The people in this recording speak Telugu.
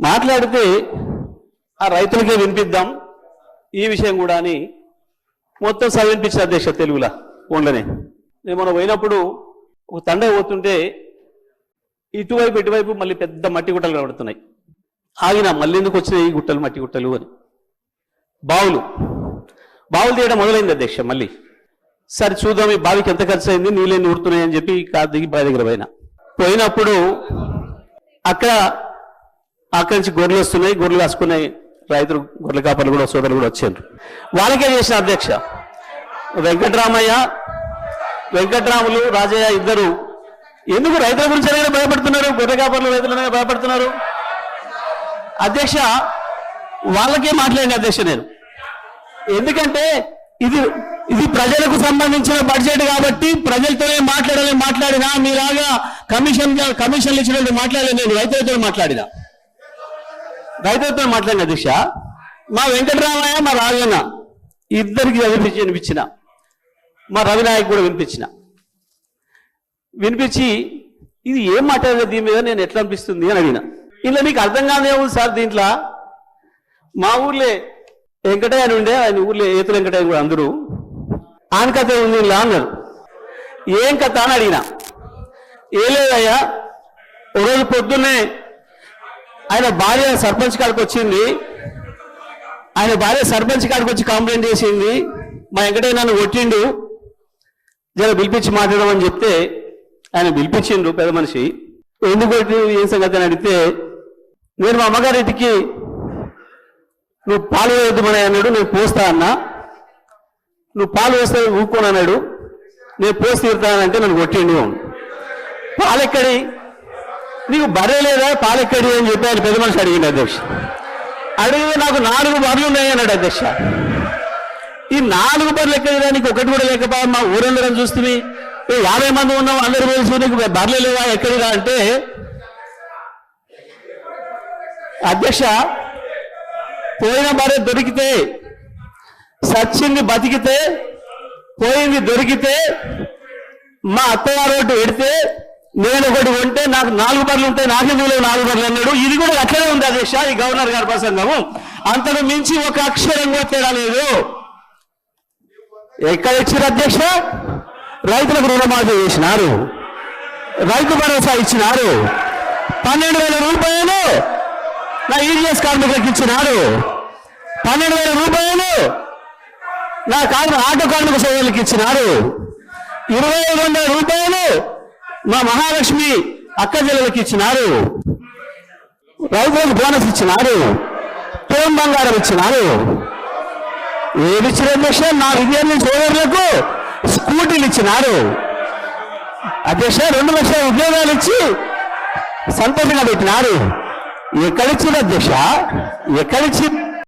మాట్లాడితే ఆ రైతులకే వినిపిద్దాం ఈ విషయం కూడా అని మొత్తం చదివినిపించిన అధ్యక్ష తెలుగులా ఫోన్లోనే నేను మనం పోయినప్పుడు ఒక తండ పోతుంటే ఇటువైపు ఇటువైపు మళ్ళీ పెద్ద మట్టి గుట్టలు కనబడుతున్నాయి. ఆగిన మళ్ళీ ఎందుకు వచ్చినాయి ఈ గుట్టలు మట్టి గుట్టలు అని. బావులు. బావులు తీయడం మొదలైంది అధ్యక్ష మళ్ళీ. సరే చూద్దాం ఈ బావికి ఎంత ఖర్చు అయింది నీళ్ళని ఊరుతున్నాయి అని చెప్పి కాదు దిగి బావి దగ్గర పోయినా. పోయినప్పుడు అక్కడ అక్కడి నుంచి గొర్రెలు వస్తున్నాయి గొర్రెలు కాసుకున్నాయి. రైతులు గొర్రెల కాపర్లు కూడా సోదరులు కూడా వచ్చారు వాళ్ళకే చేసిన అధ్యక్ష? వెంకటరామయ్య వెంకటరాములు రాజయ్య ఇద్దరు ఎందుకు రైతుల గురించి భయపడుతున్నారు? గొర్రె కాపర్లు రైతులనే భయపడుతున్నారు? అధ్యక్ష వాళ్ళకే మాట్లాడిన అధ్యక్ష నేను. ఎందుకంటే ఇది ఇది ప్రజలకు సంబంధించిన బడ్జెట్ కాబట్టి ప్రజలతోనే మాట్లాడాలని మాట్లాడినా మీలాగా కమిషన్ కమిషన్లు ఇచ్చినట్టు మాట్లాడలేదు నేను రైతులతో మాట్లాడినా. రైతులతో మాట్లాడిన అధ్యక్ష మా వెంకటరామయ్య మా రాజన్న ఇద్దరికి చదివించి వినిపించిన మా రవినాయక్ కూడా వినిపించిన. వినిపించి ఇది ఏం మాట్లాడలేదు దీని మీద? నేను ఎట్లా అనిపిస్తుంది అని అడిగిన. ఇలా మీకు అర్థం కాదే ఉంది సార్ దీంట్లో? మా ఊర్లే వెంకటయ్య అని ఉండే ఆయన ఊర్లో ఏతుల వెంకటయ్య కూడా అందరూ. ఆన కథ ఉంది ఇలా అన్నారు. ఏం కథ అని అడిగిన. ఏ లేదయ్యా ఒకరోజు పొద్దున్నే ఆయన భార్య సర్పంచ్ కాడికి వచ్చింది. ఆయన భార్య సర్పంచ్ కాడికి వచ్చి కంప్లైంట్ చేసింది. మా వెంకటయ్య నన్ను కొట్టిండు. జర పిలిపించి మాట్లాడమని చెప్తే ఆయన పిలిపించిండు పెద్ద మనిషి. ఎందుకు కొట్టి ఏం సంగతి అని అడిగితే నేను మా అమ్మగారింటికి నువ్వు పాలు వేద్దామని అన్నాడు. నేను పోస్తా అన్నా. నువ్వు పాలు వేస్తే ఊరుకోను నేను పోసి తీరుతానంటే నన్ను కొట్టిండు. పాలెక్కడి? నీకు బర్రె లేదా పాలెక్కడి అని చెప్పి ఆయన పెద్ద మనిషి అడిగింది అధ్యక్ష. అడిగితే నాకు నాలుగు బర్రెలు ఉన్నాయి అన్నాడు అధ్యక్ష. ఈ నాలుగు బర్రెలు ఎక్కడిదా నీకు ఒకటి కూడా లేకపోయా మా ఊరందరం చూస్తుంది యాభై మంది ఉన్నాం అందరు తెలుసు నీకు బర్రెలు లేవా ఎక్కడిదా అంటే అధ్యక్ష పోయిన భార్య దొరికితే సచ్చింది బతికితే పోయింది దొరికితే మా అత్తగారు ఒకటి పెడితే నేను ఒకటి ఉంటే నాకు నాలుగు బర్లు ఉంటాయి నాకే నువ్వు నాలుగు బర్లు అన్నాడు. ఇది కూడా అట్లనే ఉంది అధ్యక్ష ఈ గవర్నర్ గారి ప్రసంగము. అంతకు మించి ఒక అక్షరం కూడా తేడా లేదు. ఎక్కడ ఇచ్చారు అధ్యక్ష? రైతులకు రుణమాఫీ చేసినారు. రైతు భరోసా ఇచ్చినారు. పన్నెండు వేల రూపాయలు నా ఈడిఎస్ కార్మికులకు ఇచ్చినారు. పన్నెండు వేల రూపాయలు నా కార్మిక ఆటో కార్మిక సేవలకు ఇచ్చినారు. ఇరవై ఐదు వందల రూపాయలు మా మహాలక్ష్మి అక్క జిల్లలకు ఇచ్చినారు. రైతులకు బోనస్ ఇచ్చినారు. తోం బంగారం ఇచ్చినారు. ఏది ఇచ్చిన అధ్యక్ష నా విద్యార్థి సోదరులకు స్కూటీలు ఇచ్చినారు. అధ్యక్ష రెండు లక్షల ఉద్యోగాలు ఇచ్చి సంతోషంగా పెట్టినారు. ఎక్కడిచ్చిన అధ్యక్ష? ఎక్కడిచ్చింది